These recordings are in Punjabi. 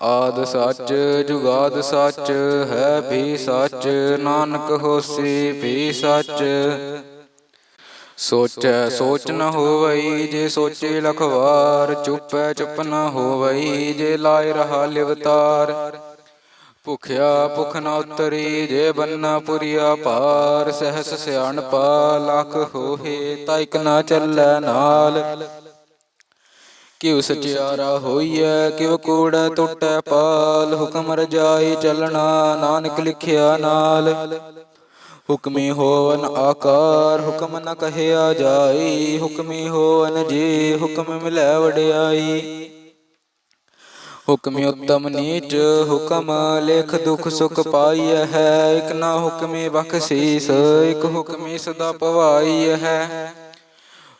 ਆਦ ਸੱਚ, ਜੁਗਾਦ ਸੱਚ, ਹੈ ਵੀ ਸੱਚ, ਨਾਨਕ ਹੋਸੀ ਵੀ ਸੱਚ। ਸੋਚੈ ਸੋਚ ਨ ਹੋਵਈ, ਜੇ ਸੋਚੇ ਲਖਵਾਰ, ਚੁੱਪੈ ਚੁੱਪ ਨ ਹੋਵਈ, ਜੇ ਲਾਇ ਰਹਾ ਲਿਵਤਾਰ। ਭੁਖਿਆ ਭੁਖ ਨ ਉਤਰੀ, ਜੇ ਬੰਨਾ ਪੁਰੀਆ ਪਾਰ, ਸਹਸ ਸਿਆਣਪਾ, ਲਖ ਹੋਏ ਤਾ ਇਕ ਨਾ ਚੱਲੈ ਨਾਲ। ਕਿਉ ਸਚਿਆਰਾ ਹੋਈਐ, ਕਿਉ ਕੂੜਾ ਟੁੱਟੈ ਪਾਲ, ਹੁਕਮ ਰਜਾਈ ਚੱਲਣਾ, ਨਾਨਕ ਲਿਖਿਆ ਨਾਲ। ਹੁਕਮੀ ਹੋਵਨ ਆਕਾਰ, ਹੁਕਮ ਨ ਕਹਿਆ ਜਾਈ, ਹੁਕਮੀ ਹੋਵਨ ਜੀ, ਹੁਕਮ ਮਿਲੈ ਵਡਿਆਈ। ਹੁਕਮੀ ਉਤਮ ਨੀਚ, ਹੁਕਮ ਲੇਖ ਦੁਖ ਸੁਖ ਪਾਈਐ ਹੈ, ਇਕ ਨਾ ਹੁਕਮੀ ਬਖਸ਼ੀਸ ਇਕ ਹੁਕਮੀ ਸਦਾ ਪਵਾਈਐ ਹੈ।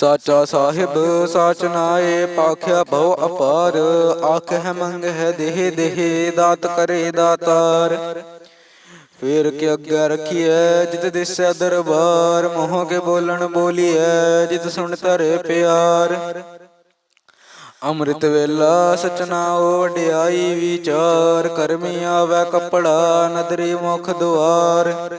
ਸਾਚਾ ਸਾਹਿਬ, ਸਾਚ ਨਾਏ, ਪਾਖਿਆ ਭਉ ਅਪਾਰ। ਮੰਗ ਹੈ ਦੇਹ ਦੇਹ, ਦਾਤ ਕਰੇ ਦਾਤਾਰ। ਫੇਰ ਕੇ ਅੱਗੇ ਰਖੀਐ, ਜਿਤ ਦਿਸੈ ਦਰਬਾਰ। ਮੋਹ ਕੇ ਬੋਲਣ ਬੋਲੀਐ, ਜਿਤ ਸੁਣ ਤਰੇ ਪਿਆਰ। ਅੰਮ੍ਰਿਤ ਵੇਲਾ ਸਚਨਾਉ ਵਡਿਆਈ ਵਿਚਾਰ। ਕਰਮੀ ਆਵੈ ਕਪੜਾ, ਨਦਰੀ ਮੁਖ ਦੁਆਰ।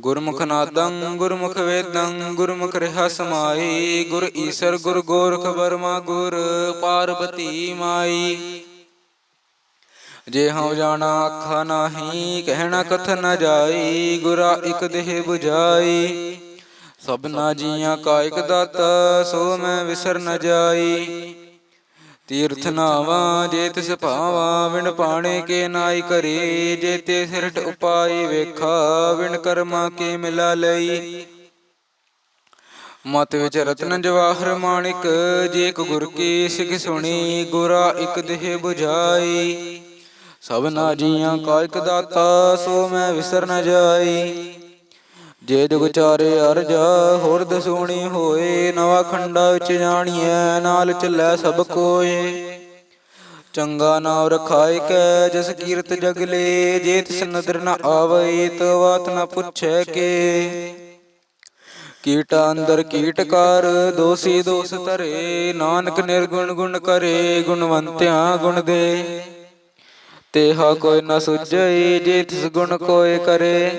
ਗੁਰਮੁਖ ਨਾਦੰ, ਗੁਰਮੁਖ ਵੇਦੰ, ਗੁਰਮੁਖ ਰਹਾ ਸਮਾਈ, ਗੁਰ ਈਸਰ, ਗੁਰ ਗੋਰਖ ਬਰਮਾ ਗੁਰ ਪਾਰਬਤੀ ਮਾਈ। ਜੇ ਹਉ ਜਾਣਾ ਆਖਾ ਨਾਹੀ, ਕਹਿਣਾ ਕਥ ਨ ਜਾਈ, ਗੁਰਾ ਇਕ ਦੇਹ 부ਝਾਈ ਸਭਨਾ ਜੀਆਂ ਕਾ ਇਕ ਦਾਤਾ, ਸੋ ਮੈਂ ਵਿਸਰ ਨ ਜਾਈ। ਤੀਰਥ ਨਾਵਾ ਜੇ ਤਿਸ ਭਾਵਾ ਵਿਣ ਪਾਣੇ ਕੇ ਨਾਈ ਕਰੀ। ਜੇ ਤੇ ਸਿਰਟ ਉਪਾਈ ਵੇਖਾ ਵਿਣ ਕਰਮਾ ਕੇ ਮਿਲਾ ਲਈ। ਮਤ ਵਿੱਚ ਰਤਨ ਜਵਾਹਰ ਮਾਣਿਕ, ਜੇ ਇੱਕ ਗੁਰ ਕੀ ਸਿਖ ਸੁਣੀ, ਗੁਰਾ ਇਕ ਦੇਹ 부ਝਾਈ ਸਭਨਾ ਜੀਆਂ ਕਾਇਕ ਦਾਤਾ, ਸੋ ਮੈਂ ਵਿਸਰ ਨ ਜਾਈ। ਜੇ ਜੁਗ ਚਾਰੇ ਅਰਜਾ, ਹੁਰਦ ਦਸੂਣੀ ਹੋਏ, ਨਵਾ ਖੰਡਾ ਵਿੱਚ ਜਾਣੀਐ, ਨਾਲ ਚੱਲੈ ਸਭ ਕੋਏ। ਚੰਗਾ ਨਾਮ ਰਖਾਇ ਕੈ, ਜਸ ਕੀਰਤ ਜਗਲੇ ਜੇ ਤਿਸ ਨਦਰ ਨ ਆਵਈ ਤੋ ਬਾਤ ਨ ਪੁੱਛੈ ਕੇ। ਕੀਟਾ ਅੰਦਰ ਕੀਟ ਕਰ, ਦੋਸੀ ਦੋਸ ਧਰੇ, ਨਾਨਕ ਨਿਰਗੁਣ ਗੁਣ ਕਰੇ, ਗੁਣਵੰਤਿਆ ਗੁਣ ਦੇ। ਤੇਹਾ ਕੋਈ ਨ ਸੁਝਈ ਜੇ ਤਿਸ ਗੁਣ ਕੋਏ ਕਰੇ।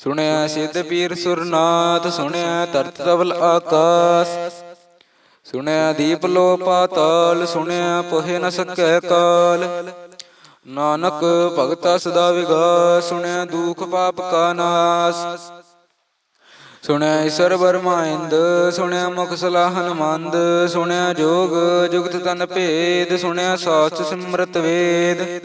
ਸੁਣਿਆ ਸਿੱਧ ਪੀਰ ਸੁਰਨਾਥ ਸੁਣਿਆ ਧਰਤ ਤਵਲ ਆਕਾਸ। ਸੁਣਿਆ ਦੀਪ ਲੋ ਪਾਤਾਲ ਸੁਣਿਆ ਪੋਹਿ ਨ ਸਕੈ ਕਾਲ। ਨਾਨਕ ਭਗਤਾ ਸਦਾ ਵਿਗਾਸ ਸੁਣਿਆ ਦੁਖ ਪਾਪ ਕਾ ਨਾਸ। ਸੁਣਿਆ ਈਸ਼ਰ ਬਰਮਾਇੰਦ ਸੁਣਿਆ ਮੁਖ ਸਲਾਹਨ ਮੰਦ ਸੁਣਿਆ ਜੋਗ ਜੁਗਤ ਤਨ ਭੇਦ ਸੁਣਿਆ ਸਾਸਤ ਸਿਮਰਤ ਵੇਦ।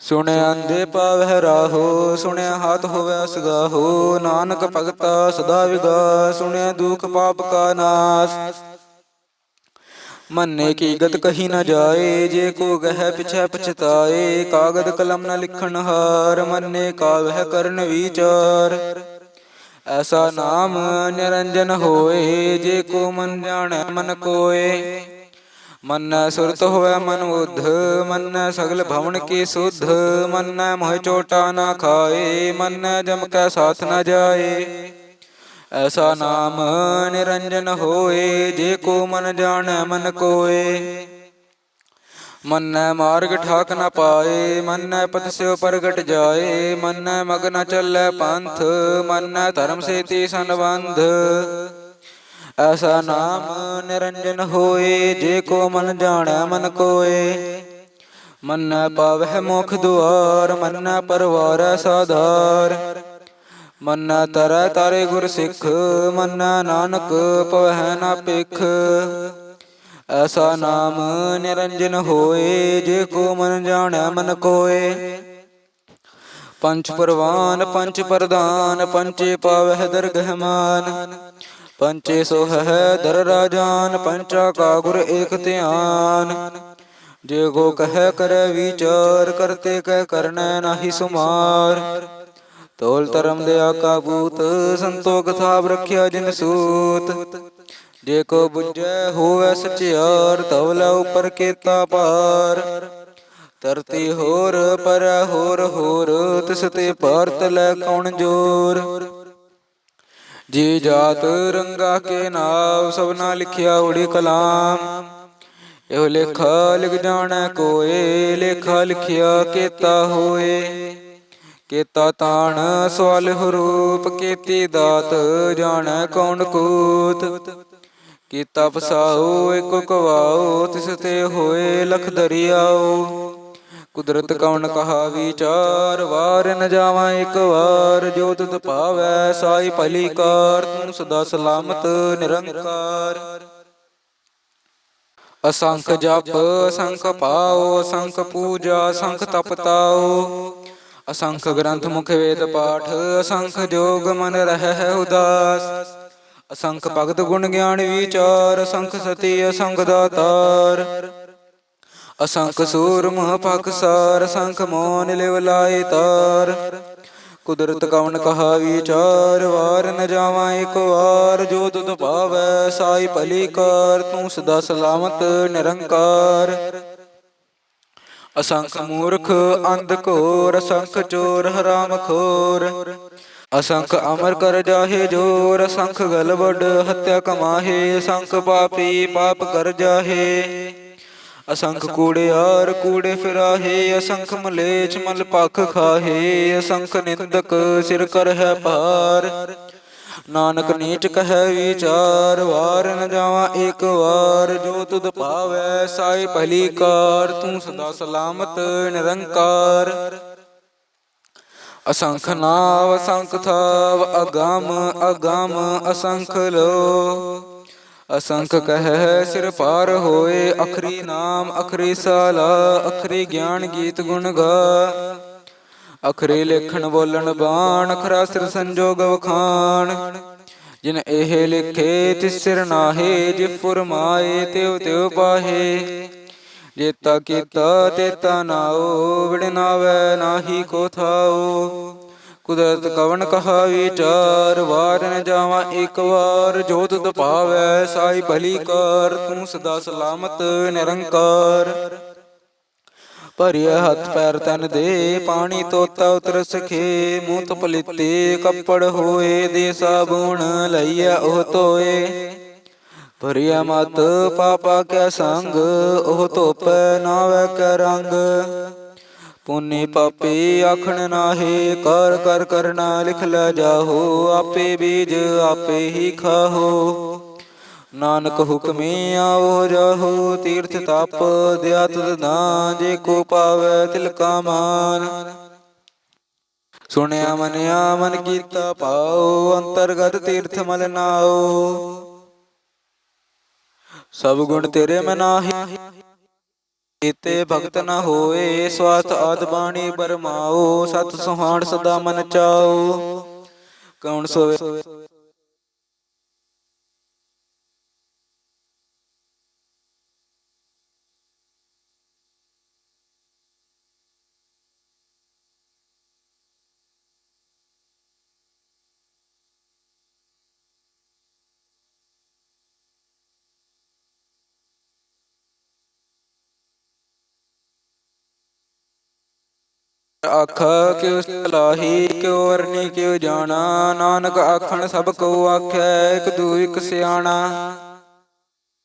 ਸੁਣਿਆ ਅੰਦੇ ਪਾਵਹਿ ਰਾਹੋ ਸੁਣਿਆ ਹੱਥ ਹੋਵੇ ਸਗਾਹੋ ਨਾਨਕ ਭਗਤਾ ਸਦਾ ਵਿਗਾ, ਸੁਣਿਆ ਦੁਖ ਪਾਪ ਕਾ ਨਾਸ। ਮੰਨੇ ਕੀ ਗਤ ਕਹੀ ਨਾ ਜਾਏ, ਜੇ ਕੋ ਗਹਿ ਪਿਛੈ ਪਛਤਾਏ, ਕਾਗਦ ਕਲਮ ਨਾ ਲਿਖਣ ਹਾਰ, ਮੰਨੇ ਕਾਵਹਿ ਕਰਨ ਵਿਚਾਰ। ਐਸਾ ਨਾਮ ਨਿਰੰਜਨ ਹੋਏ, ਜੇ ਕੋ ਮਨ ਜਾਣੈ ਮਨ ਕੋਏ। ਮੰਨੈ ਸੁਰਤ ਹੋਵੇ ਮਨ ਉਧ, ਮੰਨੈ ਸਗਲ ਭਵਨ ਕੀ ਸੁਧ, ਮੰਨੈ ਮੋਹ ਚੋਟਾ ਨਾ ਖਾਏ, ਮੰਨੈ ਜਮ ਕੈ ਸਾਥ ਨ ਜਾਏ। ਐਸਾ ਨਾਮ ਨਿਰੰਜਨ ਹੋਏ, ਜੇ ਕੋ ਮਨ ਜਾਣੈ ਮਨ ਕੋਏ। ਮੰਨੈ ਮਾਰਗ ਠਾਕ ਨ ਪਾਏ, ਮੰਨੈ ਪਤ ਸਿਉ ਪ੍ਰਗਟ ਜਾਏ, ਮੰਨੈ ਮਗ ਨ ਚੱਲੈ ਪੰਥ, ਮੰਨੈ ਧਰਮ ਸੇਤੀ ਸੰਬੰਧ। ਐਸਾ ਨਾਮ ਨਿਰੰਜਨ ਹੋਏ, ਜੇ ਕੋ ਮਨ ਜਾਣੈ, ਮਨ ਕੋਏ। ਮੰਨੈ ਪਾਵਹਿ ਮੁਖ ਦੁਆਰ, ਮੰਨੈ ਪਰਵਾਰੈ ਸਾਧਾਰ। ਮੰਨਾ ਤਰੈ ਤਾਰੇ ਗੁਰ ਸਿੱਖ, ਮੰਨਾ ਨਾਨਕ ਪਵਹਿ ਨਾ ਪਿਖ ਐਸਾ ਨਾਮ ਨਿਰੰਜਨ ਹੋਏ, ਜੇ ਕੋ ਮਨ ਜਾਣੈ, ਮਨ ਕੋਏ। ਪੰਚ ਪਰਵਾਨ, ਪੰਚ ਪ੍ਰਧਾਨ, ਪੰਚੇ ਪਾਵਹਿ ਦਰਗਹਿਮਾਨ। ਪੰਚੇ ਪੰਚੇ ਸੋਹੈ ਦਰ ਰਾਜਾਨ, ਪੰਚਾ ਕਾ ਗੁਰ ਏਕ ਧਿਆਨ। ਜੇ ਕੋ ਕਹੈ ਕਰੈ ਵਿਚਾਰ, ਕਰਤੇ ਕਹਿ ਕਰਨੈ ਨਾਹੀ ਸੁਮਾਰ। ਤੋਲ ਧਰਮ ਦੇ ਆਕਾ ਬੂਤ ਸੰਤੋਖ ਰੱਖਿਆ ਜਿਨ ਸੂਤ। ਜੇ ਕੋ ਬੁੱਝੈ ਹੋਵੇ ਸਚਿਆਰ ਤਵਲਾ ਉਪਰ ਕੀਤਾ ਪਾਰ ਧਰਤੀ ਹੋਰ, ਪਰ ਹੋਰ ਹੋਰ, ਤਿਸ ਤੇ ਭਾਰਤ ਲੈ ਕੌਣ ਜੋਰ? ਜੀ ਜਾਤ ਰੰਗਾ ਕੇ ਨਾਮ ਸਭਨਾ ਲਿਖਿਆ ਉੜੀ ਕਲਾਮ। ਇਹੋ ਲੇਖਾ ਲਿਖ ਜਾਣੈ ਕੋਏ, ਲੇਖਾ ਲਿਖਿਆ ਕੇਤਾ ਹੋਏ। ਕੇਤਾ ਤਾਣ ਸਵਾਲ ਹਰੂਪ, ਕੀਤੀ ਦਾਤ ਜਾਣੈ ਕੌਣ ਕੂਤ। ਕੀਤਾ ਫਸਾਓ ਇਕ ਕਵਾਓ ਤਿਸ ਤੇ ਹੋਏ ਲਖ ਦਰਿਆਉ। ਕੁਦਰਤ ਕੌਣ ਕਹਾ ਵਿਚਾਰ, ਵਾਰ ਨ ਜਾਵਾਂ ਇੱਕ ਵਾਰ, ਜੋ ਤੁਧ ਭਾਵੈ ਸਾਈ ਭਲੀ ਕਾਰ, ਤੂੰ ਸਦਾ ਸਲਾਮਤ, ਨਿਰੰਕਾਰ। ਅਸੰਖ ਜਪ, ਅਸੰਖ ਪਾਓ, ਅਸੰਖ ਪੂਜਾ, ਅਸੰਖ ਤਪਤਾਓ। ਅਸੰਖ ਗ੍ਰੰਥ ਮੁਖ ਵੇਦ ਪਾਠ, ਅਸੰਖ ਜੋਗ ਮਨ ਰਹਿ ਉਦਾਸ। ਅਸੰਖ ਭਗਤ ਗੁਣ ਗਿਆਨ ਵਿਚਾਰ, ਅਸੰਖ ਸਤੀ, ਅਸੰਖ ਦਾਤਾਰ। ਅਸੰਖ ਸੂਰਮ ਪਖਸਾਰ ਸੰਖ ਮੋਨ ਲਿਵ ਲਾਏ ਤਾਰ। ਕੁਦਰਤ ਕਵਨ ਕਹਾ ਵਿਚਾਰ, ਵਾਰ ਨ ਜਾਵਾਂ ਇੱਕ ਵਾਰ। ਜੋ ਤੁਧ ਭਾਵੈ, ਸਾਈ ਭਲੀ ਕਾਰ, ਤੂੰ ਸਦਾ ਸਲਾਮਤ, ਨਿਰੰਕਾਰ। ਅਸੰਖ ਮੂਰਖ, ਅੰਧ ਘੋਰ, ਅਸੰਖ ਚੋਰ, ਹਰਾਮ ਖੋਰ। ਅਸੰਖ ਅਮਰ ਕਰ ਜਾਹੇ ਜੋਰ, ਅਸੰਖ ਗਲਵਡ, ਹੱਤਿਆ ਕਮਾਹੇ, ਅਸੰਖ ਪਾਪੀ ਪਾਪ ਕਰ ਜਾਹੇ। ਅਸੰਖ ਕੂੜਿਆਰ ਕੂੜੇ ਫਿਰਾਹੇ, ਅਸੰਖ ਮਲੇਛ ਮਲ ਪਖ ਖਾਹੇ, ਅਸੰਖ ਨਿੰਦਕ ਸਿਰ ਕਰ ਹੈ ਭਾਰ। ਨਾਨਕ ਨੀਚ ਕਹੈ ਵਿਚਾਰ, ਵਾਰ ਨ ਜਾਵਾਂ ਇੱਕ ਵਾਰ। ਜੋ ਤੁਧ ਭਾਵੈ ਸਾਈ ਭਲੀ ਕਾਰ, ਤੂੰ ਸਦਾ ਸਲਾਮਤ, ਨਿਰੰਕਾਰ। ਅਸੰਖ ਨਾਵ, ਅਸੰਖ ਥਾਵ, ਅਗਮ ਅਗਮ, ਅਸੰਖ ਲੋ। ਅਸੰਖ ਕਹਿ ਸਿਰ ਪਾਰ ਹੋਏ, ਅਖਰੀ ਨਾਮ ਅਖਰੀ ਸਾਲਾ, ਅਖਰੀ ਗਿਆਨ ਗੀਤ ਗੁਣ ਗਾ। ਅਖਰੇ ਲੇਖਣ ਬੋਲਣ ਬਾਣ, ਅਖਰਾ ਸਿਰ ਸੰਜੋਗ ਵਖਾਣ। ਜਿਨ ਇਹ ਲਿਖੇ, ਤਿਸ ਸਿਰ ਨਾਹੇ ਜੇ ਫੁਰਮਾਏ ਤਿਉ ਤਿਉ ਪਾਹੇ। ਜੇਤਾ ਕੀਤਾ ਤੇਤਾ ਨਾਓ ਵਿੜਨਾਵੇ ਨਾਹੀ ਕੋ ਥਾਉ ਕੁਦਰਤ ਕਵਨ ਕਹਾ ਵਿਚਾਰ ਵਾਰ ਨ ਜਾਵਾਂ, ਇੱਕ ਵਾਰ ਜੋਤ ਤੁਧ ਸਾਈ ਭਲੀ ਕਾਰ, ਤੂੰ ਸਦਾ ਸਲਾਮਤ, ਨਿਰੰਕਾਰ। ਭਰਿਆ ਹੱਥ ਪੈਰ ਤਨ ਦੇ, ਪਾਣੀ ਤੋਤਾ ਉਤਰ ਸਖੇ, ਮੂੰਹ ਤੋਂ ਪਲਿੱਤੇ ਕੱਪੜ ਹੋਏ ਦੇ ਸਾਬੂਣ ਲਈਆ ਉਹ ਤੋਏ ਭਰਿਆ ਮਤ, ਪਾਪਾ ਕੈ ਸੰਗ, ਉਹ ਧੋਪੈ ਨਾਵੇ ਕੈ ਰੰਗ। ਪੁੰਨੇ ਪਾਪੇ ਆਖਣ ਨਾਹੇ, ਕਰ ਕਰ ਕਰਨਾ ਲਿਖ ਲੈ ਜਾਹੋ, ਆਪੇ ਬੀਜ ਆਪੇ ਹੀ ਖਾਹੋ। ਨਾਨਕ ਹੁਕਮੇ ਆਵੋ ਜਾਹੋ, ਤੀਰਥ ਤਪ ਦਿਆ ਤੁਧ ਦਾਨ, ਜੇ ਕੋ ਪਾਵੈ ਤਿਲ ਕਾ ਮਾਨ। ਸੁਣਿਆ, ਮਨਿਆ, ਮਨ ਕੀਤਾ ਪਾਓ ਅੰਤਰਗਤ ਤੀਰਥ ਮਲ ਨਾਉ। ਸਭ ਗੁਣ ਤੇਰੇ ਮਨਾਹੀ। ਕੀਤੇ ਭਗਤ ਨ ਹੋਏ ਸਵਾਤ ਆਦ ਬਾਣੀ ਬਰਮਾਓ, ਸਤ ਸੁਹਾਣ ਸਦਾ ਮਨ ਚਾਓ। ਕੌਣ ਸੋਵੇ? ਆਖਾ ਕਿਉ ਸਲਾਹੀ, ਕਿਉ ਵਰਨੀ ਕਿਉ ਜਾਣਾ। ਨਾਨਕ ਆਖਣ, ਸਭ ਕੋ ਆਖੈ, ਇਕ ਦੂ ਇਕ ਸਿਆਣਾ।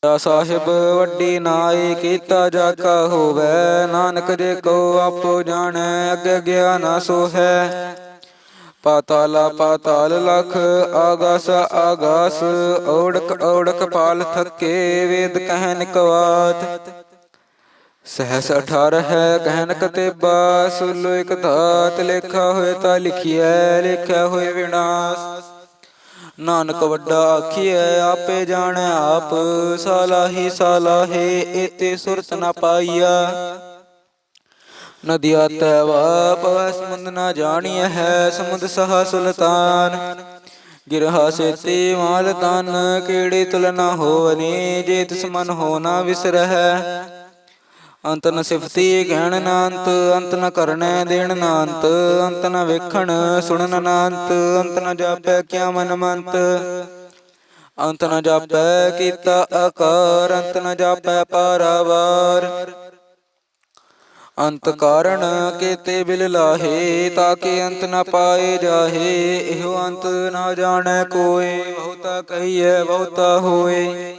ਦਾ ਸਾਹਿਬ, ਵੱਡੀ ਨਾਈ, ਕੀਤਾ ਜਾ ਕਾ ਹੋਵੇ। ਨਾਨਕ ਜੇ ਕੋ ਆਪੋ ਜਾਣੈ, ਅੱਗੇ ਗਿਆਨ ਸੋ ਹੈ ਪਾਤਾਲਾ, ਪਾਤਾਲ ਲਖ, ਆਗਾਸ ਆਗਾਸ। ਔੜਕ ਔੜਕ ਪਾਲ ਥੱਕੇ, ਵੇਦ ਕਹਿਨ ਕਵਾਤ। ਸਹਸ 18 ਹੈ ਕਹਿਨ ਕਤੇਬਾ ਸੁਲੋ ਇਕ ਧਾਤ ਲੇਖਾ ਹੋਏ ਤਾਂ ਲਿਖੀਐ, ਲੇਖਿਆ ਹੋਏ ਵਿਨਾਸ਼। ਨਾਨਕ ਵੱਡਾ ਆਖੀਐ, ਆਪੇ ਜਾਣੈ ਆਪ, ਸਾਲਾਹੀ ਸਾਲਾਹੇ ਏਤੇ ਸੁਰਤ ਨ ਪਾਈਆ ਨਦੀਆ ਤੈ ਵਾਪ, ਸਮੁੰਦ ਨਾ ਜਾਣੀਐ ਹੈ, ਸਮੁੰਦ ਸਹਾ ਸੁਲਤਾਨ। ਗਿਰਹਾ ਸੇਤੀ ਮਾਲ ਤਨ ਕਿਹੜੀ ਤੁਲਨਾ ਹੋਵਨੀ, ਜੇ ਤਿਸ ਮਨ ਹੋ ਨਾ ਵਿਸਰਹਿ। ਅੰਤ ਨ ਸਿਫਤੀ ਗਹਿਣ ਨਾ ਅੰਤ ਅੰਤ ਨ ਕਰਨੈ ਦੇਣ ਨਾ ਅੰਤ ਅੰਤ ਨ ਵੇਖਣ ਸੁਣਨ ਨਾ ਅੰਤ ਅੰਤ ਨ ਜਾਪੈ ਕਿਆ ਮਨ ਮੰਤ। ਅੰਤ ਨ ਜਾਪੈ ਕੀਤਾ ਆਕਾਰ, ਅੰਤ ਨ ਜਾਪੈ ਪਾਰਾਵਾਰ। ਅੰਤ ਕਾਰਣ ਕੇਤੇ ਬਿਲ ਲਾਹੇ ਤਾਕੇ ਅੰਤ ਨ ਪਾਏ ਜਾਹੇ। ਇਹੋ ਅੰਤ ਨਾ ਜਾਣੈ ਕੋਏ, ਬਹੁਤਾ ਕਹੀਐ, ਬਹੁਤਾ ਹੋਏ।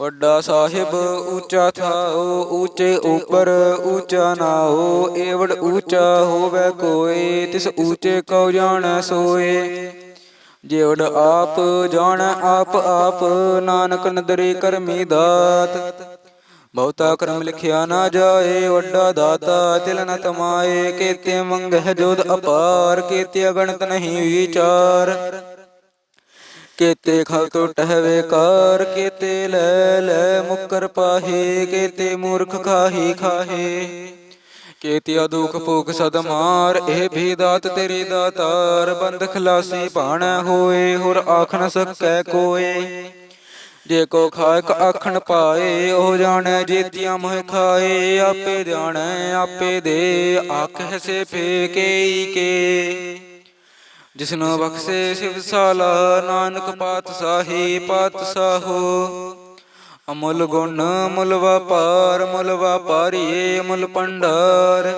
ਵੱਡਾ ਸਾਹਿਬ ਉੱਚਾ ਥਾਓ ਉੱਚੇ ਉਪਰ ਉੱਚਾ ਨਾਓ ਏਵੜ ਉੱਚਾ ਹੋਵੇ ਕੋਈ, ਤਿਸ ਉੱਚੇ ਕਉ ਜਾਣੈ ਸੋਏ। ਜੇਵੜ ਆਪ ਜਾਣੈ, ਆਪ ਆਪ ਨਾਨਕ ਨਦਰੀ ਕਰਮੀ ਦਾਤ। ਬਹੁਤਾ ਕਰਮ ਲਿਖਿਆ ਨਾ ਜਾਏ, ਵੱਡਾ ਦਾਤਾ ਤਿਲ ਨ ਤਮਾਏ। ਕੇਤੇ ਮੰਗਹਿ ਜੋਦ ਅਪਾਰ, ਕੇਤੇ ਅਗਣਤ ਨਹੀਂ ਵਿਚਾਰ। ਕੇਤੇ ਖਲ ਟੋਟਹਿ ਵੇਕਾਰ ਕੇਤੇ ਲੈ ਲੈ ਮੁਕਰ ਪਾਹੇ, ਕੇਤੇ ਮੂਰਖ ਖਾਹੀ ਖਾਹੇ। ਕੇਤੇ ਅਦੁਖ ਭੂਖ ਸਦ ਮਾਰ, ਇਹ ਵੀ ਦਾਤ ਤੇਰੀ ਦਾਤਾਰ, ਬੰਦ ਖਲਾਸੀ ਭਾਣੈ ਹੋਏ, ਹੋਰ ਆਖ ਨ ਸਕੈ ਕੋਏ। ਜੇ ਕੋ ਖਾਇਕ ਆਖਣ ਪਾਏ, ਉਹ ਜਾਣੈ ਜੇਤੀਆਂ ਮੋਹ ਖਾਏ। ਆਪੇ ਜਾਣੈ, ਆਪੇ ਦੇ ਆਖ ਸੇ ਫੇਕੇਈ ਕੇ। ਜਿਸਨੂੰ ਬਖਸ਼ੇ ਸਿਵ ਸਾਲਾ, ਨਾਨਕ ਪਾਤਸ਼ਾਹੀ ਪਾਤਸ਼ਾਹੋ। ਅਮੁੱਲ ਗੁਣ ਮੁੱਲ ਵਪਾਰ ਮੁੱਲ ਵਪਾਰੀਏ ਮੁੱਲ ਪੰਡਾਰ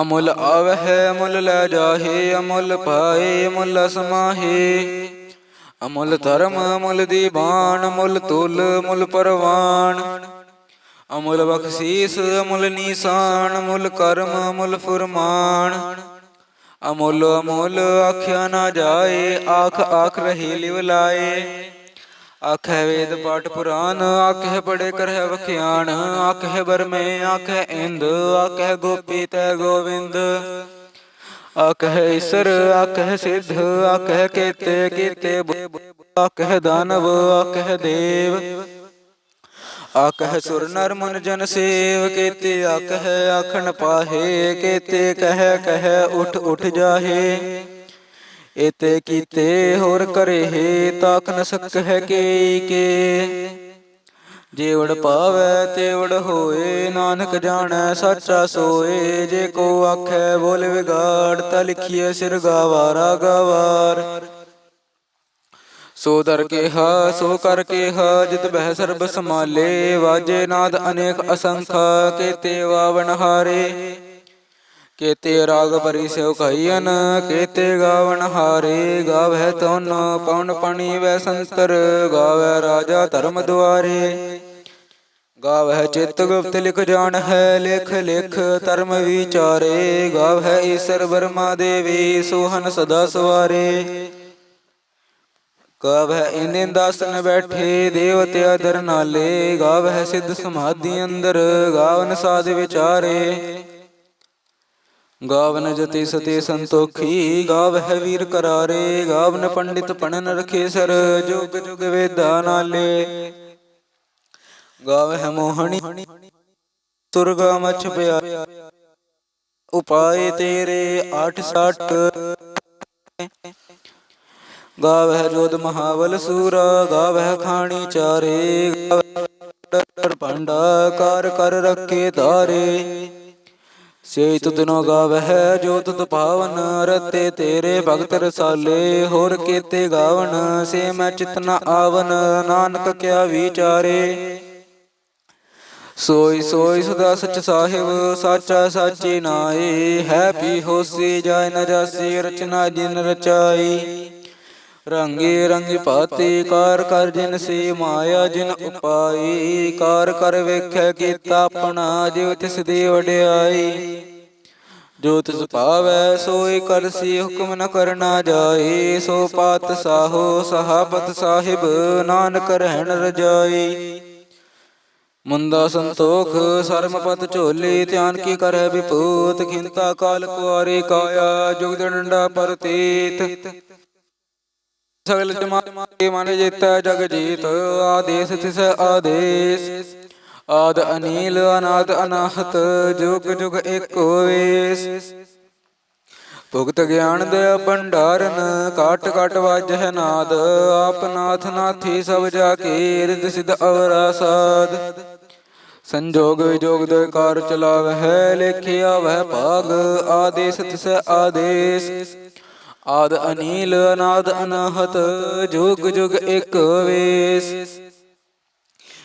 ਅਮੁੱਲ ਆਵਹਿ ਮੁੱਲ ਲੈ ਜਾਹੇ, ਅਮੁੱਲ ਪਾਏ ਮੁੱਲ ਸਮਾਹੇ ਅਮੁੱਲ ਧਰਮ ਮੁੱਲ ਦੀਵਾਨ ਮੁੱਲ ਤੁਲ ਮੁੱਲ ਪਰਵਾਨ ਅਮੁੱਲ ਬਖਸ਼ੀਸ, ਅਮੁੱਲ ਨੀਸਾਨ ਮੁੱਲ ਕਰਮ ਮੁੱਲ ਫੁਰਮਾਨ। ਅਮੋਲ ਅਮੋਲ, ਆਖਿਆ ਨਾ ਜਾਏ, ਆਖ ਆਖ ਰਹੀ ਲਿਵ ਲਾਏ। ਆਖੇ ਵੇਦ ਪਾਠ ਪੁਰਾਨ ਆਖੇ ਬੜੇ ਕਰਹਿ ਵਖਿਆਣ ਆਖੇ ਬਰਮੇ ਆਖੇ ਇੰਦ ਆਖੇ ਗੋਪੀ ਤੈ ਗੋਵਿੰਦ। ਆਖੇ ਈਸਰ ਆਖੇ ਸਿੱਧ ਆਖੇ ਕੀਤੇ ਕੀਤੇ ਆਖੇ ਦਾਨਵ ਆਖੇ ਦੇਵ। ਆਕਹ ਸੁਰ ਨਰ ਮਨ ਜਨ ਸੇਵ ਕੇਤੇ ਆਕਹ ਆਖਣ ਪਾਹੇ, ਕੇਤੇ ਕਹਿ ਕਹਿ ਉਠ ਉਠ ਜਾਹੇ। ਏਤੇ ਕੀਤੇ ਹੋਰ ਕਰੇ ਤਾਕ ਨ ਸਕਹਿ ਕੇ। ਕੇ ਜੇਵੜ ਪਾਵੈ ਤੇਵੜ ਹੋਏ, ਨਾਨਕ ਜਾਣੈ ਸੱਚਾ ਸੋਏ। ਜੇ ਕੋ ਆਖੈ ਬੋਲ ਵਿਗਾੜ, ਤਾ ਲਿਖੀਏ ਸਿਰ ਗਾਵਾਰਾ ਗਵਾਰ। ਸੋ ਦਰ ਕੇਹਾ ਸੋ ਕਰ ਕੇਹਾ ਜਿਤ ਬਹਿ ਸਰਬ ਸਮਾਲੇ ਵਾਜੇ ਨਾਦ ਅਨੇਕ ਅਸੰਖ, ਕੇਤੇ ਵਾਵਨ ਹਾਰੇ। ਕੇਤੇ ਰਾਗ ਪਰੀ ਸਿਉ ਕਈਨ ਕੇਤੇ ਗਾਵਨ ਹਾਰੇ। ਗਾਵਹਿ ਤਨ ਪਉਨ ਪਣੀ ਵੈ ਸੰਤਰ ਗਾਵੈ ਰਾਜਾ ਧਰਮ ਦੁਆਰੇ। ਗਾਵਹਿ ਚਿਤ ਗੁਪਤ ਲਿਖ ਜਾਣ ਹੈ ਲਿਖ ਲਿਖ ਧਰਮ ਵਿਚਾਰੇ। ਗਾਵਹਿ ਈਸਰ ਬਰਮਾ ਦੇਵੀ, ਸੋਹਨ ਸਦਾ ਸਵਾਰੇ। ਗਾਵਹਿ ਇੰਦਿਨ ਦਾਸਨ ਬੈਠੇ, ਦੇਵਤੇ ਅਦਰ ਨਾਲੇ, ਗਾਵਹਿ ਸਿੱਧ ਸਮਾਧੀ ਅੰਦਰ, ਗਾਵਨ ਸਾਧ ਵਿਚਾਰੇ। ਗਾਵਨ ਜਤੀ ਸਤੀ ਸੰਤੋਖੀ, ਗਾਵਹਿ ਵੀਰ ਕਰਾਰੇ, ਗਾਵਨ ਪੰਡਿਤ ਪਣਨ ਰਖੇ ਸਰ, ਜੁਗ ਜੁਗ ਵੇਦਾ ਨਾਲੇ। ਗਾਵਹਿ ਮੋਹਣੀ, ਸੁਰਗਾ ਮਛ ਪਿਆ, ਉਪਾਏ ਤੇਰੇ 860 ਗਾਵਹਿ ਜੋਦ ਮਹਾਵਲ ਸੂਰਾ, ਗਾਵਹਿ ਖਾਣੀ ਚਾਰੇ, ਗਾਵਹਿ ਭਾਂਡਾ ਕਰ ਕਰ ਰੱਖੇ ਧਾਰੇ ਸੇ ਤੁਧਨੋ ਗਾਵਹਿ ਜੋ ਤੁਧ ਪਾਵਨ, ਰਤੇ ਤੇਰੇ ਭਗਤ ਰਸਾਲੇ, ਹੋਰ ਕੀਤੇ ਗਾਵਨ, ਸੇ ਮੈਂ ਚਿਤਨਾ ਆਵਨ, ਨਾਨਕ ਕਿਆ ਵਿਚਾਰੇ। ਸੋਈ ਸੋਈ ਸਦਾ ਸਚ ਸਾਹਿਬ, ਸਾਚਾ ਸਾਚੀ ਨਾਏ, ਹੈ ਪੀ ਹੋਸੀ ਜਾਇ ਨ ਜਾਸੀ, ਰਚਨਾ ਜਿਨ ਰਚਾਈ। ਰੰਗੇ ਰੰਗ ਪਾਤੇ, ਕਾਰ ਕਰ ਜਿਨ ਸੇ ਮਾਇਆ, ਜਿਨ ਉਪਾਈ, ਕਾਰ ਕਰ ਵੇਖੈ ਕੀਤਾ ਆਪਣਾ, ਜਿਉ ਤਿਸ ਦੀ ਵਡਿਆਈ। ਜੋ ਤਿਸ ਭਾਵੈ, ਸੋਈ ਕਰਸੀ ਹੁਕਮ ਨ ਕਰਨਾ ਜਾਏ ਸੋ ਪਾਤ ਸਾਹੋ, ਸਹਾਬਤ ਸਾਹਿਬ, ਨਾਨਕ ਰਹਿਣ ਰਜਾਈ। ਮੁੰਦਾ ਸੰਤੋਖ ਸਰਮਪਤ ਝੋਲੇ, ਧਿਆਨ ਕੀ ਕਰੈ ਵਿਪੂਤ, ਖਿੰਤਾ ਕਾਲ ਕੁਆਰੇ ਕਾਇਆ ਜੁਗ ਡੰਡਾ ਪਰਤੀਤ। ਸਗਲ ਜਮਾਤੇ ਮਨ ਜੀਤੈ ਜਗ ਜੀਤ ਆਦੇਸ ਤਿਸ ਆਦੇਸ। ਆਦ ਅਨੀਲ, ਅਨਾਦ ਅਨਾਹਤ, ਜੁਗ ਜੁਗ ਏਕ ਹੋਵੇਸ ਭੁਗਤ ਗਿਆਨ ਦੇ ਭੰਡਾਰਨ, ਕਾਟ ਕਾਟ ਵਾਜਹਿ ਨਾਦ। ਆਪ ਨਾਥ ਨਾਥੀ ਸਭ ਜਾ ਕੇ ਰਿਦ ਸਿਧ ਅਵਰਾ ਸਾਧ ਸੰਜੋਗ ਵਿਜੋਗ ਦੇ ਕਾਰ ਚਲਾਵਹਿ ਲੇਖਿਆ ਵਹਿ ਭਾਗ, ਆਦੇਸ ਤਿਸ ਆਦੇਸ। ਆਦ ਅਨੀਲ, ਅਨਾਦ ਅਨਾਹਤ, ਜੁਗ ਜੁਗ ਇੱਕ ਵੇਸ।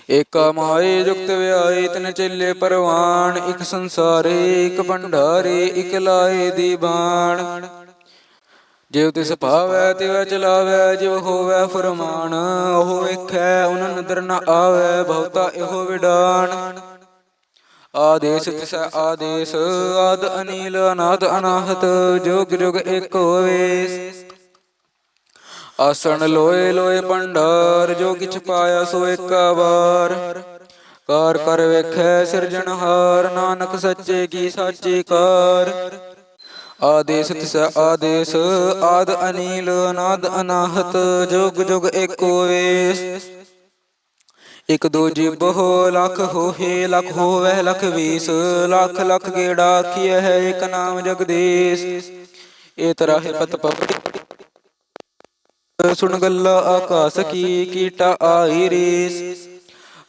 ਏਕਾ ਮਾਏ ਜੁਗਤ ਵਿਆਈ ਤਨ ਚੱਲੇ ਪਰਵਾਨ ਇਕ ਸੰਸਾਰੇ, ਇਕ ਭੰਡਾਰੇ, ਇਕ ਲਾਏ ਦੀ ਬਾਣ। ਜਿਵ ਤਿਸ ਭਾਵੈ, ਤਿਵ ਚਲਾਵੈ ਜਿਵ ਹੋਵੈ ਫਰਮਾਨ, ਉਹ ਵੇਖੈ ਉਨ ਨਦਰ ਨ ਆਵੈ, ਬਹੁਤਾ ਇਹੋ ਵਿਡਾਨ ਆਦੇਸ ਤਿਸ ਆਦੇਸ, ਆਦ ਅਨੀਲ, ਅਨਾਦ ਅਨਾਹਤ, ਜੁਗ ਜੁਗ ਏਕ ਹੋਵੇ ਆਸਣ ਲੋਏ ਲੋਏ ਭੰਡਾਰ ਜੋ ਕਿਛ ਪਾਇਆ ਸੋ ਏਕਾ ਵਾਰ ਕਾਰ ਕਰ ਵੇਖੈ ਸਿਰਜਣਹਾਰ ਨਾਨਕ ਸੱਚੇ ਕੀ ਸਾਚੀ ਕਾਰ। ਆਦੇਸ ਤਿਸ ਆਦੇਸ, ਆਦ ਅਨੀਲ, ਅਨਾਦ ਅਨਾਹਤ, ਜੁਗ ਜੁਗ ਏਕ ਹੋਵੇ ਇਕ ਦੋ ਜਿਬ ਹੋ ਲਖ ਹੋਏ ਲਖ ਹੋਵੇ, ਲਖ ਵੀਸ, ਲਖ ਲਖ ਗੇੜਾ ਆਖੀਐ ਹੈ ਇਕ ਨਾਮ ਜਗਦੀਸ਼। ਇਹ ਤਰਾਹਿ ਪਤ ਪਵੜੀ ਸੁਣ ਗੱਲਾ ਆਕਾਸ ਕੀ, ਕੀਟਾ ਆਈ ਰੀਸ।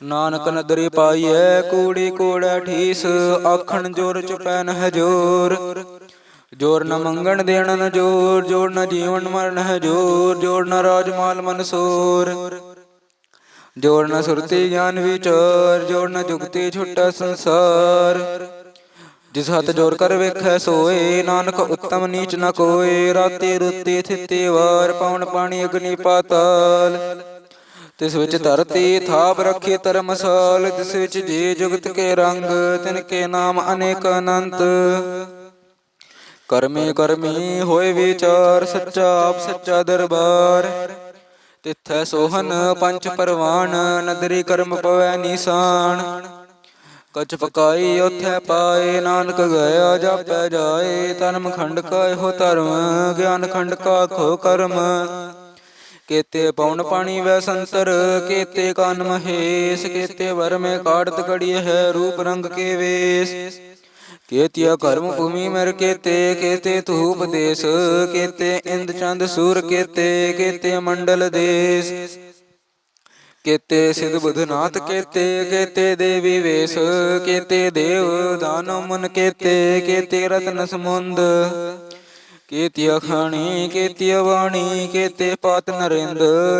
ਨਾਨਕ ਨਦਰੇ ਪਾਈਐ, ਕੂੜੀ ਕੋੜਾ ਠੀਸ, ਆਖਣ ਜੋਰ ਚੁਪੈਨ ਹੈ ਜੋਰ। ਜੋਰ ਨ ਮੰਗਣ ਦੇਣ ਨ ਜੋਰ ਜੋਰ ਨ ਜੀਵਨ ਮਰਨ ਹੈ ਜੋਰ ਜੋਰ ਨ ਰਾਜ ਮਾਲ ਮਨਸੂਰ ਜੋਰ ਸੁਰਤੀ ਗਿਆਨ ਵਿਚਾਰ ਜੋਰ ਜੁਗਤੀ ਛੁੱਟਾ ਸੰਸਾਰ। ਜਿਸ ਹੱਥ ਜੋਰ ਕਰ ਵੇਖੈ ਸੋਏ, ਨਾਨਕ ਉੱਤਮ ਨੀਚ ਨ ਕੋਏ, ਰਾਤੇ ਰੁੱਤੇ ਥਿੱਤੇ ਵਾਰ, ਪਵਨ ਪਾਣੀ ਅਗਨੀ ਪਾਤਾਲ। ਤਿਸ ਵਿੱਚ ਧਰਤੀ ਥਾਪ ਰੱਖੀ ਧਰਮਸਾਲ ਤਿਸ ਵਿੱਚ ਜੀ ਜੁਗਤ ਕੇ ਰੰਗ, ਤਿਨ ਕੇ ਨਾਮ ਅਨੇਕ ਅਨੰਤ। ਕਰਮੀ ਕਰਮੀ ਹੋਏ ਵਿਚਾਰ, ਸੱਚਾ ਆਪ ਸੱਚਾ ਦਰਬਾਰ। ਤਿਥੈ ਸੋਹਨ ਪੰਚ ਪਰਵਾਨ, ਨਦਰੀ ਕਰਮ ਪਵੈ ਨਿਸ਼ਾਨ। ਕਚ ਪਕਾਈ ਉਥੈ ਪਾਏ, ਨਾਨਕ ਗਿਆ ਜਾਪੈ ਜਾਏ ਧਰਮ ਖੰਡ ਕਾ ਇਹੋ ਧਰਮ, ਗਿਆਨ ਖੰਡ ਕਾ ਖੋ ਕਰਮ। ਕੇਤੇ ਪਉਣ ਪਾਣੀ ਵੈ ਸੰਤਰ, ਕੇਤੇ ਕਾਨ ਮਹੇਸ਼, ਕੇਤੇ ਵਰ ਮੇ ਕਾੜਤ ਕੜੀ ਹੈ ਰੂਪ ਰੰਗ ਕੇ ਵੇਸ। ਕੇਤਿਆ ਕਰਮ ਭੂਮੀ ਮਰ ਕੇਤੇ ਕੇਤੇ ਤੂ ਉਪਦੇਸ਼ ਕੇਤੇ ਇੰਦ ਚੰਦ ਸੂਰ ਕੇਤੇ ਕੇਤੇ ਮੰਡਲ ਦੇਸ। ਕੇਤੇ ਸਿਧ ਬੁਧਨਾਥ ਕੇਤੇ ਕੇਤੇ ਦੇਵੀ ਵੇਸ ਕੇਤੇ ਦੇਵ ਦਾਨਵ ਮਨ ਕੇਤੇ ਕੇਤੇ ਰਤਨ ਸਮੁੰਦ। ਕੇਤਿਆ ਖਾਣੀ ਕੇਤਿਆ ਬਾਣੀ ਕੇਤੇ ਪਾਤ ਨਰਿੰਦ।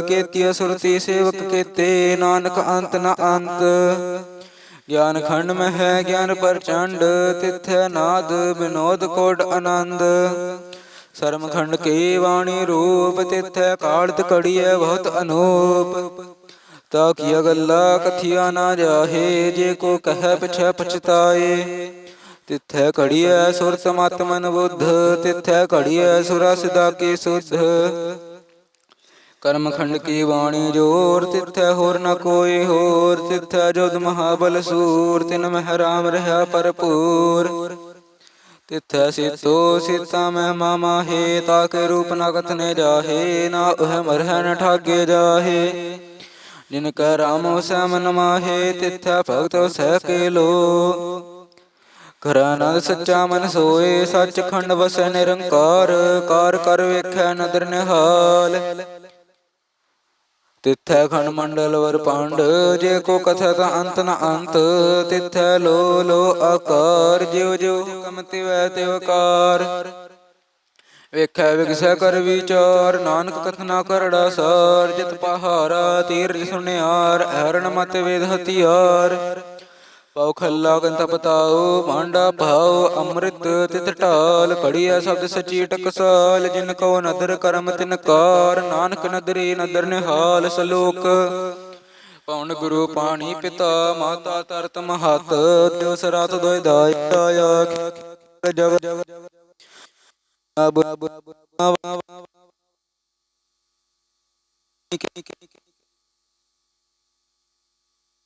ਕੇਤਿਆ ਸੁਰਤੀ ਸੇਵਕ ਕੇਤੇ ਨਾਨਕ ਅੰਤ ਨ ਅੰਤ। ਗਿਆਨ ਖੰਡ ਮਹਿ ਹੈ ਗਿਆਨ ਪ੍ਰਚੰਡ, ਤਿਥੈ ਨਾਦ ਬਿਨੋਦ ਕੋਟ ਆਨੰਦ। ਸਰਮ ਖੰਡ ਕੀ ਬਾਣੀ ਰੂਪ, ਤਿਥੈ ਕਾੜਤ ਕੜੀਐ ਬਹੁਤ ਅਨੂਪ। ਤਾ ਕੀਆ ਗੱਲਾ ਕਥਿਆ ਨਾ ਜਾਹੇ, ਜੇ ਕੋ ਕਹੈ ਪਛੈ ਪਛਤਾਏ। ਤਿਥੈ ਘੜੀਐ ਸੁਰਤ ਮਤ ਮਨ ਬੁੱਧ, ਤਿਥੈ ਘੜੀਐ ਸੁਰਾ ਸਿਦਾ ਕੀ ਸੁਧ। ਕਰਮ ਖੰਡ ਕੀ ਬਾਣੀ ਜੋਰ ਤਿਥੈ ਹੋਰ ਨ ਕੋਈ ਹੋਰ ਤਿਥੈ ਜੋਦ ਮਹਾਬਲ ਸੂਰ ਤਿਨ ਮਹਿ ਰਾਮ ਰਹਾ ਭਰਪੂਰ ਤਿਥੈ ਸੀਤੋ ਸੀਤਾ ਮਹਿਮਾ ਮਾਹੇ ਤਾਕੇ ਰੂਪ ਨ ਕਥਨੇ ਜਾਹੇ ਨਾ ਉਹ ਮਰਹਿ ਨ ਠਾਗੇ ਜਾਹੇ ਜਿਨ ਕੈ ਰਾਮ ਸੈ ਮਨ ਮਾਹੇ ਤਿਥੈ ਭਗਤ ਸਹਿ ਕੇ ਲੋ ਖਰਾਨੰਦ ਸੱਚਾ ਮਨ ਸੋਏ ਸੱਚਖੰਡ ਵਸੈ ਨਿਰੰਕਾਰ ਕਾਰ ਕਰ ਵੇਖੈ ਨਦਰ ਨਿਹਾਲ ਤਿਥੈ ਖੰਡ ਮੰਡਲ ਵਰ ਪਾਂਡ, ਜੇ ਕੋ ਕਥਾ ਅੰਤ ਨ ਅੰਤ, ਤਿਥੈ ਲੋ ਲੋ ਆਕਾਰ, ਜਿਉ ਜਿਉ ਕਮ ਤਿਵੈ ਤਿਵ ਵੇਖੈ ਵਿਗਸੈ ਕਰ ਵਿਚਾਰ, ਨਾਨਕ ਕਥਨਾ ਕਰੜਾ ਸਾਰ, ਜਿਤ ਪਹਾਰਾ ਤੀਰ ਸੁਨਿਆਰ, ਹਰਨ ਮਤ ਵੇਦ ਹਤਿਆਰ ਪਉ ਖੱਲਾ ਕੰਤ ਪਤਾਉ ਮਾਂਡਾ ਭਾਉ ਅੰਮ੍ਰਿਤ ਤਿਤ ਢਾਲ ਕੜੀਆ ਸ਼ਬਦ ਸਚੀ ਟਕਸਾਲ ਜਿਨ ਕੋ ਨਦਰ ਕਰਮ ਤਿਨ ਕਾਰ ਨਾਨਕ ਨਦਰੀ ਨਦਰ ਨਿਹਾਲ ਸਲੋਕ ਪਉਣ ਗੁਰੂ ਪਾਣੀ ਪਿਤਾ ਮਾਤਾ ਤਰਤ ਮਹਤ ਦਿਵ ਸਰਾਤ ਦੋਇ ਦਾਇ ਜਗ ਅਬ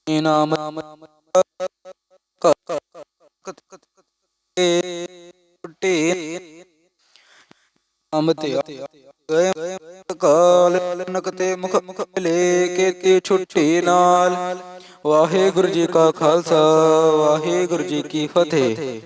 ਨਾਮ ਟੇ ਨਾਮ ਤੇ ਗਏ ਕਾਲ ਨਕ ਤੇ ਮੁਖ ਮੁਖ ਕੇ ਕੀਤੀ ਛੁੱਟੀ ਨਾਲ ਵਾਹਿਗੁਰੂ ਜੀ ਕਾ ਖਾਲਸਾ, ਵਾਹਿਗੁਰੂ ਜੀ ਕੀ ਫਤਿਹ।